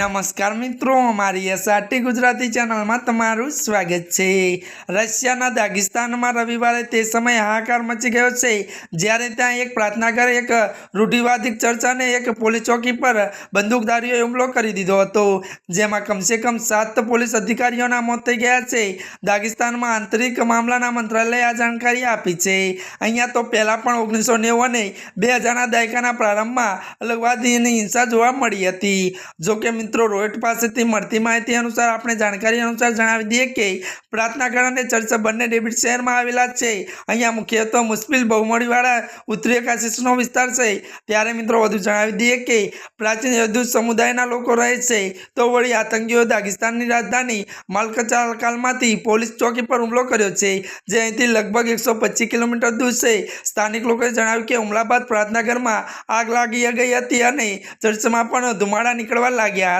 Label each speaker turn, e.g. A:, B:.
A: નમસ્કાર મિત્રો અમારી એસઆરટી ગુજરાતી ચેનલમાં તમારું સ્વાગત છે. રશિયાના દાગિસ્તાનમાં રવિવારે તે સમયે હાહાકાર મચી ગયો છે. જ્યારે ત્યાં એક પ્રાર્થના ઘરે એક રૂઢિવાદી ચર્ચ અને એક પોલીસ ચોકી પર બંદૂકધારીઓએ હુમલો કરી દીધો હતો. જેમાં કમસે કમ સાત પોલીસ અધિકારીઓના મોત થઈ ગયા છે. દાગિસ્તાનમાં આંતરિક મામલાના મંત્રાલયે આ જાણકારી આપી છે. અહીંયા તો પહેલાં પણ ઓગણીસો નેવું અને બે હજારના દાયકાના પ્રારંભમાં અલગવાદીની હિંસા જોવા મળી હતી. જો કે મિત્રો રોહિત પાસેથી મળતી માહિતી અનુસાર આપણે જાણકારી અનુસાર જણાવી દઈએ કે પ્રાર્થનાગર અને ચર્ચ બંને ડેવિડ શહેરમાં આવેલા છે. અહીંયા મુખ્યત્વે મુશ્કેલ બહુમળીવાળા ઉત્તરીય કાશીસનો વિસ્તાર છે. ત્યારે મિત્રો વધુ જણાવી દઈએ કે પ્રાચીન યદુ સમુદાયના લોકો રહે છે. તો વળી આતંકીઓ દાગિસ્તાનની રાજધાની માલકચાલકાલમાંથી પોલીસ ચોકી પર હુમલો કર્યો છે, જે અહીંથી લગભગ એકસો કિલોમીટર દૂર છે. સ્થાનિક લોકોએ જણાવ્યું કે હુમલા બાદ પ્રાર્થના ઘરમાં આગ લાગી ગઈ હતી અને ચર્ચમાં પણ ધુમાડા નીકળવા લાગ્યા